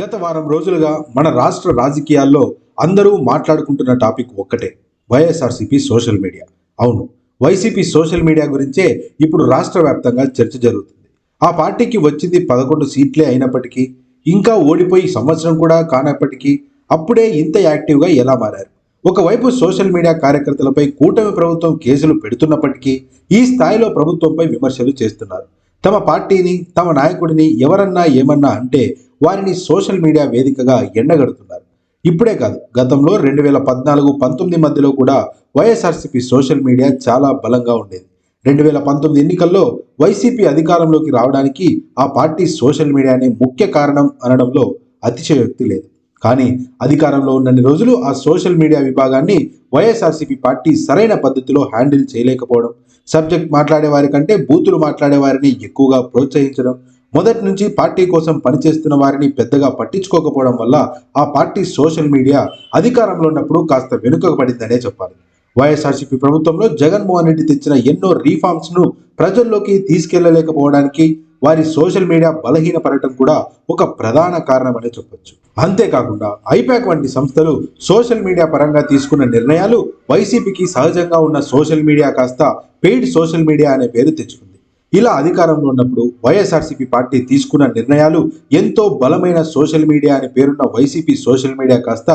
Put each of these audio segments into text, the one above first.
గత వారం రోజులుగా మన రాష్ట్ర రాజకీయాల్లో అందరూ మాట్లాడుకుంటున్న టాపిక్ ఒక్కటే వైఎస్ఆర్సీపీ సోషల్ మీడియా. అవును వైసీపీ సోషల్ మీడియా గురించే ఇప్పుడు రాష్ట్ర వ్యాప్తంగా చర్చ జరుగుతుంది. ఆ పార్టీకి వచ్చింది పదకొండు సీట్లే అయినప్పటికీ ఇంకా ఓడిపోయి సంవత్సరం కూడా కానప్పటికీ అప్పుడే ఇంత యాక్టివ్గా ఎలా మారారు? ఒకవైపు సోషల్ మీడియా కార్యకర్తలపై కూటమి ప్రభుత్వం కేసులు పెడుతున్నప్పటికీ ఈ స్థాయిలో ప్రభుత్వంపై విమర్శలు చేస్తున్నారు. తమ పార్టీని తమ నాయకుడిని ఎవరన్నా ఏమన్నా అంటే వారిని సోషల్ మీడియా వేదికగా ఎండగడుతున్నారు. ఇప్పుడే కాదు గతంలో రెండు వేల పద్నాలుగు పంతొమ్మిది మధ్యలో కూడా వైఎస్ఆర్సీపీ సోషల్ మీడియా చాలా బలంగా ఉండేది. రెండు వేల పంతొమ్మిది ఎన్నికల్లో వైసీపీ అధికారంలోకి రావడానికి ఆ పార్టీ సోషల్ మీడియానే ముఖ్య కారణం అనడంలో అతిశయోక్తి లేదు. కానీ అధికారంలో ఉన్నన్ని రోజులు ఆ సోషల్ మీడియా విభాగాన్ని వైఎస్ఆర్సీపీ పార్టీ సరైన పద్ధతిలో హ్యాండిల్ చేయలేకపోవడం సబ్జెక్ట్ మాట్లాడే వారి కంటే బూతులు మాట్లాడే వారిని ఎక్కువగా ప్రోత్సహించడం మొదటి నుంచి పార్టీ కోసం పనిచేస్తున్న వారిని పెద్దగా పట్టించుకోకపోవడం వల్ల ఆ పార్టీ సోషల్ మీడియా అధికారంలో ఉన్నప్పుడు కాస్త వెనుకకు పడిందనే చెప్పాలి. వైఎస్ఆర్సీపీ ప్రభుత్వంలో జగన్మోహన్ రెడ్డి తెచ్చిన ఎన్నో రీఫార్మ్స్ను ప్రజల్లోకి తీసుకెళ్ళలేకపోవడానికి వారి సోషల్ మీడియా బలహీనపడటం కూడా ఒక ప్రధాన కారణమనే చెప్పొచ్చు. అంతేకాకుండా ఐపాక్ వంటి సంస్థలు సోషల్ మీడియా పరంగా తీసుకున్న నిర్ణయాలు వైసీపీకి సహజంగా ఉన్న సోషల్ మీడియా కాస్త పెయిడ్ సోషల్ మీడియా అనే పేరు తెచ్చుకుంది. ఇలా అధికారంలో ఉన్నప్పుడు వైఎస్ఆర్సీపీ పార్టీ తీసుకున్న నిర్ణయాలు ఎంతో బలమైన సోషల్ మీడియా అని పేరున్న వైసీపీ సోషల్ మీడియా కాస్త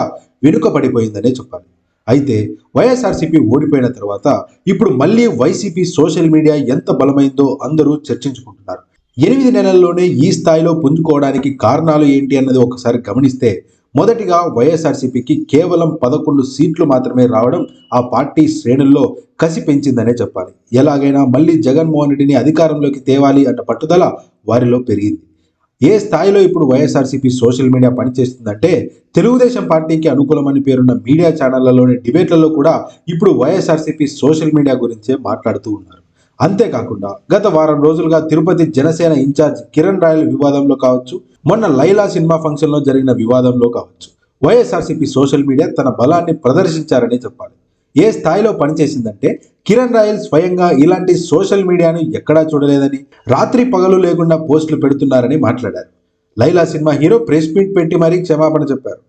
వెనుకబడిపోయిందనే చెప్పాలి. అయితే వైఎస్ఆర్సీపీ ఓడిపోయిన తర్వాత ఇప్పుడు మళ్ళీ వైసీపీ సోషల్ మీడియా ఎంత బలమైందో అందరూ చర్చించుకుంటున్నారు. ఎనిమిది నెలల్లోనే ఈ స్థాయిలో పుంజుకోవడానికి కారణాలు ఏంటి అన్నది ఒకసారి గమనిస్తే మొదటిగా వైఎస్ఆర్సీపీకి కేవలం పదకొండు సీట్లు మాత్రమే రావడం ఆ పార్టీ శ్రేణుల్లో కసి పెంచిందనే చెప్పాలి. ఎలాగైనా మళ్ళీ జగన్మోహన్ రెడ్డిని అధికారంలోకి తేవాలి అన్న పట్టుదల వారిలో పెరిగింది. ఏ స్థాయిలో ఇప్పుడు వైఎస్ఆర్సీపీ సోషల్ మీడియా పనిచేస్తుందంటే తెలుగుదేశం పార్టీకి అనుకూలమని పేరున్న మీడియా ఛానళ్ళలోని డిబేట్లలో కూడా ఇప్పుడు వైఎస్ఆర్సీపీ సోషల్ మీడియా గురించే మాట్లాడుతూ ఉన్నారు. అంతేకాకుండా గత వారం రోజులుగా తిరుపతి జనసేన ఇన్ఛార్జ్ కిరణ్ రాయల్ వివాదంలో కావచ్చు మొన్న లైలా సినిమా ఫంక్షన్లో జరిగిన వివాదంలో కావచ్చు వైఎస్ఆర్సీపీ సోషల్ మీడియా తన బలాన్ని ప్రదర్శించారనే చెప్పాలి. ఏ స్థాయిలో పనిచేసిందంటే కిరణ్ రాయల్ స్వయంగా ఇలాంటి సోషల్ మీడియాను ఎక్కడా చూడలేదని రాత్రి పగలు లేకుండా పోస్టులు పెడుతున్నారని మాట్లాడారు. Laila cinema hero press meet పెట్టి మరీ క్షమాపణ చెప్పారు.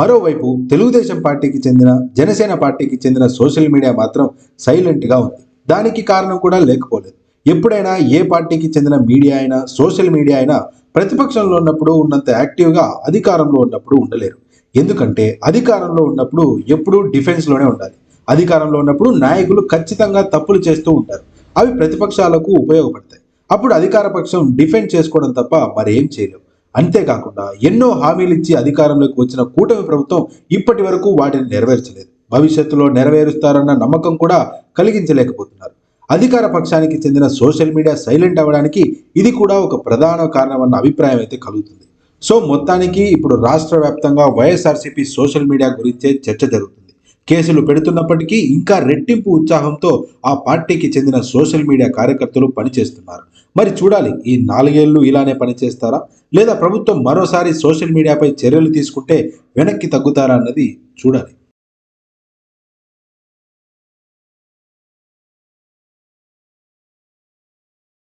మరోవైపు తెలుగుదేశం పార్టీకి చెందిన జనసేన పార్టీకి చెందిన సోషల్ మీడియా మాత్రం సైలెంట్గా ఉంది. దానికి కారణం కూడా లేకపోలేదు. ఎప్పుడైనా ఏ పార్టీకి చెందిన మీడియా అయినా సోషల్ మీడియా అయినా ప్రతిపక్షంలో ఉన్నప్పుడు ఉన్నంత యాక్టివ్గా అధికారంలో ఉన్నప్పుడు ఉండలేరు. ఎందుకంటే అధికారంలో ఉన్నప్పుడు ఎప్పుడూ డిఫెన్స్లోనే ఉండాలి. అధికారంలో ఉన్నప్పుడు నాయకులు ఖచ్చితంగా తప్పులు చేస్తూ ఉంటారు. అవి ప్రతిపక్షాలకు ఉపయోగపడతాయి. అప్పుడు అధికార పక్షం డిఫెండ్ చేసుకోవడం తప్ప మరేం చేయలేవు అంతేకాకుండా ఎన్నో హామీలు ఇచ్చి అధికారంలోకి వచ్చిన కూటమి ప్రభుత్వం ఇప్పటి వరకు వాటిని నెరవేర్చలేదు. భవిష్యత్తులో నెరవేరుస్తారన్న నమ్మకం కూడా కలిగించలేకపోతున్నారు. అధికార పక్షానికి చెందిన సోషల్ మీడియా సైలెంట్ అవ్వడానికి ఇది కూడా ఒక ప్రధాన కారణమన్న అభిప్రాయం అయితే కలుగుతుంది. సో మొత్తానికి ఇప్పుడు రాష్ట్ర వ్యాప్తంగా వైఎస్ఆర్సీపీ సోషల్ మీడియా గురించే చర్చ జరుగుతుంది. కేసులు పెడుతున్నప్పటికీ ఇంకా రెట్టింపు ఉత్సాహంతో ఆ పార్టీకి చెందిన సోషల్ మీడియా కార్యకర్తలు పనిచేస్తున్నారు. మరి చూడాలి ఈ నాలుగేళ్ళు ఇలానే పనిచేస్తారా? లేదా ప్రభుత్వం మరోసారి సోషల్ మీడియాపై చర్యలు తీసుకుంటే వెనక్కి తగ్గుతారా అన్నది చూడాలి.